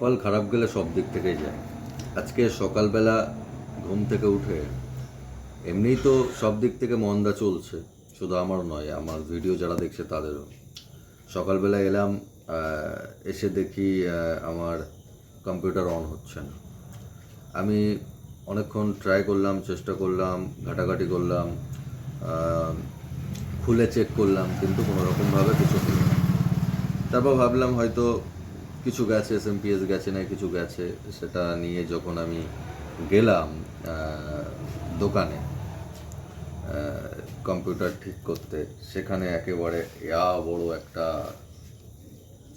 কপাল খারাপ গেলে সব দিক থেকেই যায়। আজকে সকালবেলা ঘুম থেকে উঠে এমনিই তো সব দিক থেকে মন্দা চলছে, শুধু আমার নয়, আমার ভিডিও যারা দেখছে তাদেরও। সকালবেলা এলাম এসে দেখি আমার কম্পিউটার অন হচ্ছে না। আমি অনেকক্ষণ ট্রাই করলাম, চেষ্টা করলাম, ঘাটাঘাটি করলাম খুলে চেক করলাম, কিন্তু কোনো রকমভাবে কিছু হলো তারপর ভাবলাম হয়তো কিছু গেছে এস এম পিএস গেছে, না কিছু গেছে, সেটা নিয়ে যখন আমি গেলাম দোকানে কম্পিউটার ঠিক করতে, সেখানে একেবারে ইয়া বড় একটা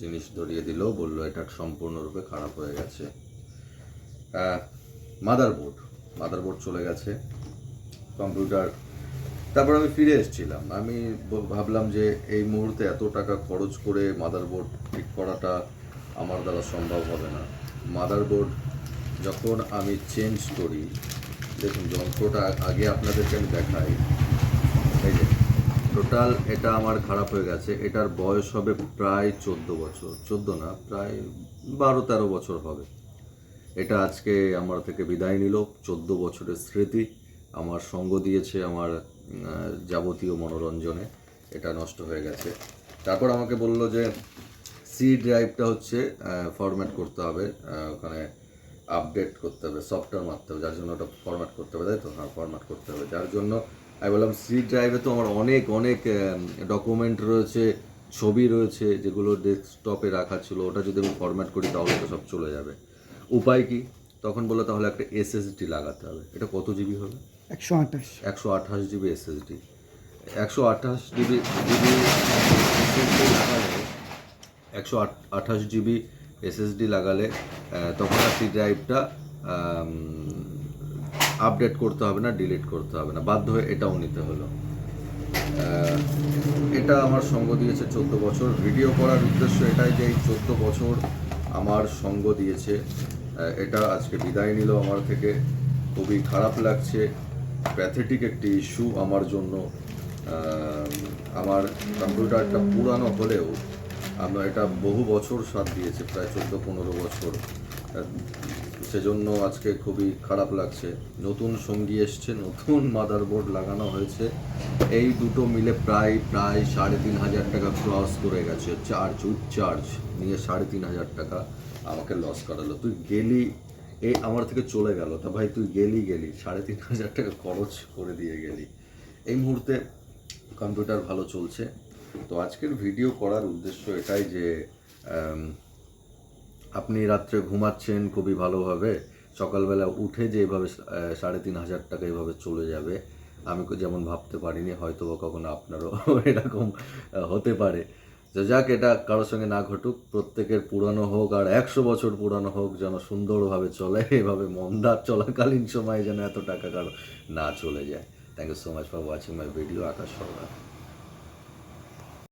জিনিস ধরিয়ে দিল, বলল এটা সম্পূর্ণরূপে খারাপ হয়ে গেছে। মাদারবোর্ড মাদারবোর্ড চলে গেছে কম্পিউটার তারপর আমি ফিরে এসেছিলাম। আমি ভাবলাম যে এই মুহূর্তে এত টাকা খরচ করে মাদারবোর্ড ঠিক করাটা আমার দ্বারা সম্ভব হবে না। মাদারবোর্ড যখন আমি চেঞ্জ করি, দেখুন যন্ত্রটা আগে আপনাদেরকে আমি দেখাই, এই যে টোটাল এটা আমার খারাপ হয়ে গেছে। এটার বয়স হবে প্রায় চোদ্দ বছর। চোদ্দ না, প্রায় বারো তেরো বছর হবে। এটা আজকে আমার থেকে বিদায় নিল। চোদ্দ বছরের স্মৃতি আমার সঙ্গ দিয়েছে আমার যাবতীয় মনোরঞ্জনে। এটা নষ্ট হয়ে গেছে। তারপর আমাকে বলল যে সি ড্রাইভটা হচ্ছে ফরম্যাট করতে হবে ওখানে আপডেট করতে হবে সফটওয়্যার মারতে হবে যার জন্য ওটা ফরম্যাট করতে হবে তাই তো? হ্যাঁ ফরম্যাট করতে হবে। যার জন্য আমি বললাম সি ড্রাইভে তো আমার অনেক অনেক ডকুমেন্ট রয়েছে ছবি রয়েছে যেগুলো ডেস্কটপে রাখা ছিল ওটা যদি আমি ফরম্যাট করি তাহলে তো সব চলে যাবে। উপায় কি? তখন বলল তাহলে একটা এসএসডি লাগাতে হবে। এটা কত জিবি হবে? একশো আঠাশ। একশো আঠাশ জিবি এসএসডি একশো আঠাশ জিবি জিবি একশো আঠাশ জিবি এসএসডি লাগালে তখন আর সি ড্রাইভটা আপডেট করতে হবে না ডিলিট করতে হবে না। বাধ্য হয়ে এটাও নিতে হলো। এটা আমার সঙ্গ দিয়েছে চোদ্দ বছর। ভিডিও করার উদ্দেশ্য এটাই যে এই চোদ্দ বছর আমার সঙ্গ দিয়েছে। এটা আজকে বিদায় নিল আমার থেকে। খুবই খারাপ লাগছে। প্যাথেটিক একটি ইস্যু আমার জন্য। আমার কম্পিউটারটা পুরানো হলেও আমরা এটা বহু বছর সাথ দিয়েছে, প্রায় চোদ্দ পনেরো বছর। সেজন্য আজকে খুবই খারাপ লাগছে। নতুন সঙ্গী এসছে, নতুন মাদারবোর্ড লাগানো হয়েছে। এই দুটো মিলে প্রায় প্রায় সাড়ে তিন হাজার টাকা ক্রস করে গেছে। চার্জ চার্জ নিয়ে সাড়ে তিন হাজার টাকা আমাকে লস করালো। তুই গেলি এই আমার থেকে চলে গেল। তা ভাই, তুই গেলি গেলি। সাড়ে তিন হাজার টাকা খরচ করে দিয়ে গেলি। এই মুহূর্তে কম্পিউটার ভালো চলছে। তো আজকের ভিডিও করার উদ্দেশ্য এটাই যে আপনি রাত্রে ঘুমাচ্ছেন খুবই ভালোভাবে, সকালবেলা উঠে যে এভাবে সাড়ে তিন হাজার টাকা এভাবে চলে যাবে, আমি যেমন ভাবতে পারিনি হয়তো বা কখনো আপনারও এরকম হতে পারে। তো যাক, এটা কারোর সঙ্গে না ঘটুক, প্রত্যেকের পুরানো হোক আর একশো বছর পুরানো হোক, যেন সুন্দরভাবে চলে, এভাবে মন্দার চলাকালীন সময়ে যেন এত টাকা কারও না চলে যায়। Thank you so much for watching my video Akash Sarkar